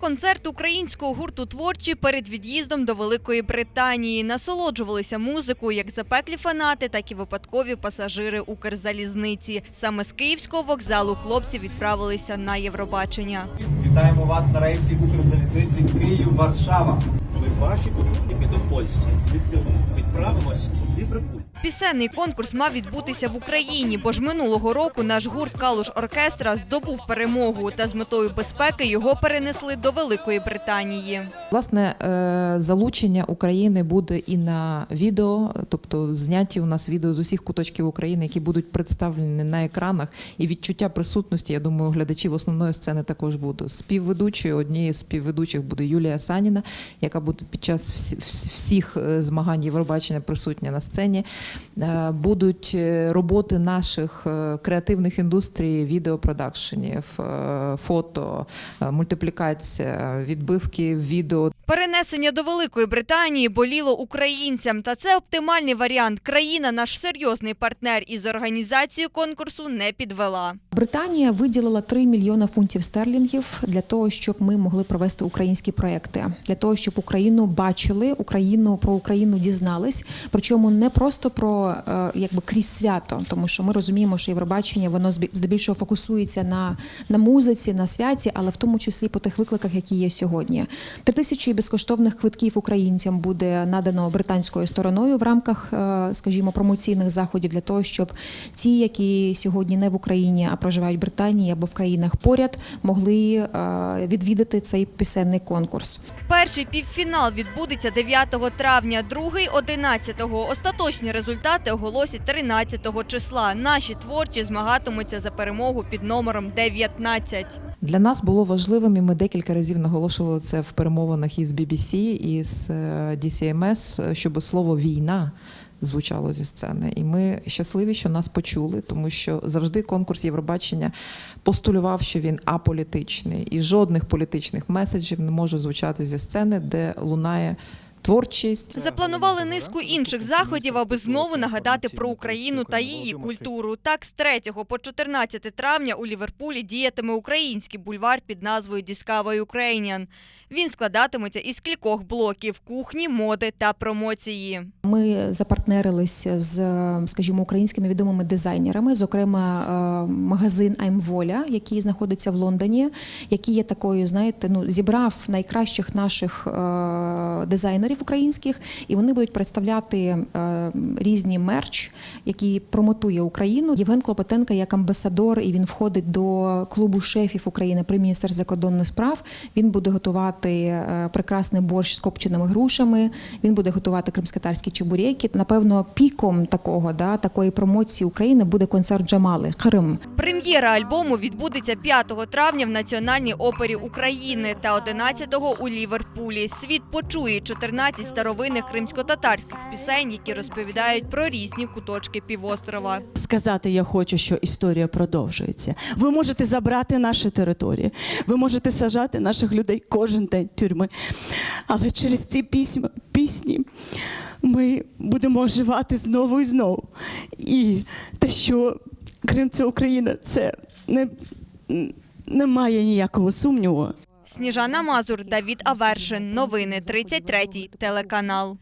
концерт українського гурту творчі перед від'їздом до Великої Британії. Насолоджувалися музикою як запеклі фанати, так і випадкові пасажири Укрзалізниці. Саме з київського вокзалу хлопці відправилися на Євробачення. Вітаємо вас на рейсі Укрзалізниці Київ-Варшава. коли ваші покупки до Польщі. Звідси відправимось в Ліверпуль. Пісенний конкурс мав відбутися в Україні, бо ж минулого року наш гурт Калуш Оркестра здобув перемогу та з метою безпеки його перенесли до Великої Британії. Власне, е, залучення України буде і на відео, тобто зняті у нас відео з усіх куточків України, які будуть представлені на екранах, і відчуття присутності, я думаю, глядачів основної сцени також буде. Співведучою однією з співведучих буде Юлія Саніна, яка буде під час всіх е, змагань Євробачення присутня на сцені. Е, Будуть е, роботи наших е, креативних індустрій, відеопродакшенів, фото, мультиплікація, відбивки відео. Перенесення до Великої Британії боліло українцям, та це оптимальний варіант. Країна, наш серйозний партнер із організацією конкурсу, не підвела. Британія виділила 3 мільйона фунтів стерлінгів для того, щоб ми могли провести українські проекти, для того, щоб Україну бачили, Україну про Україну дізнались. Причому не просто про е, якби крізь свято, тому що ми розуміємо, що Євробачення воно здебільшого фокусується на, на музиці, на святі, але в тому числі по тих викликах, які є сьогодні. Три тисячі безкоштовних квитків українцям буде надано британською стороною в рамках, е, скажімо, промоційних заходів для того, щоб ті, які сьогодні не в Україні, а проживають в Британії або в країнах поряд, могли е, відвідати цей пісенний конкурс. Перший півфінал відбудеться 9 травня, другий 11-го. Остаточні результати оголосять 13 числа. Наші творчі змагатимуться за перемогу під номером 19. Для нас було важливим, і ми декілька разів наголошували це в перемовинах із BBC, і з е, DCMS, щоб слово війна. Звучало зі сцени, і ми щасливі, що нас почули, тому що завжди конкурс Євробачення постулював, що він аполітичний, і жодних політичних меседжів не може звучати зі сцени, де лунає творчість, Запланували низку інших заходів, аби знову нагадати про Україну та її культуру. Так, з 3 по 14 травня у Ліверпулі діятиме український бульвар під назвою Discover Ukrainian. Він складатиметься із кількох блоків кухні, моди та промоції. Ми запартнерилися з, скажімо, українськими відомими дизайнерами, зокрема е, магазин I'm Воля, який знаходиться в Лондоні, який є такою, знаєте, ну зібрав найкращих наших е, дизайнерів українських, і вони будуть представляти е, різні мерч, які промотує Україну. Євген Клопотенко як амбасадор, і він входить до клубу шефів України при міністерстві закордонних справ. Він буде готувати прекрасний борщ з копченими грушами. Він буде готувати кримськотарські чебуреки. Напевно, піком такого да такої промоції України буде концерт Джамали Крим. Прем'єра альбому відбудеться 5 травня в Національній опері України та 11-го у Ліверпулі. Світ почує 14 старовинних кримсько-татарських пісень, які розповідають про різні куточки півострова. сказати я хочу, що історія продовжується. Ви можете забрати наші території, ви можете сажати наших людей кожен день тюрми. Але через ці пісьма, пісні ми будемо оживати знову і знову. І те, що Крим це Україна, це не, немає ніякого сумніву. Сніжана Мазур, Давід Авершин. Новини 33 телеканал.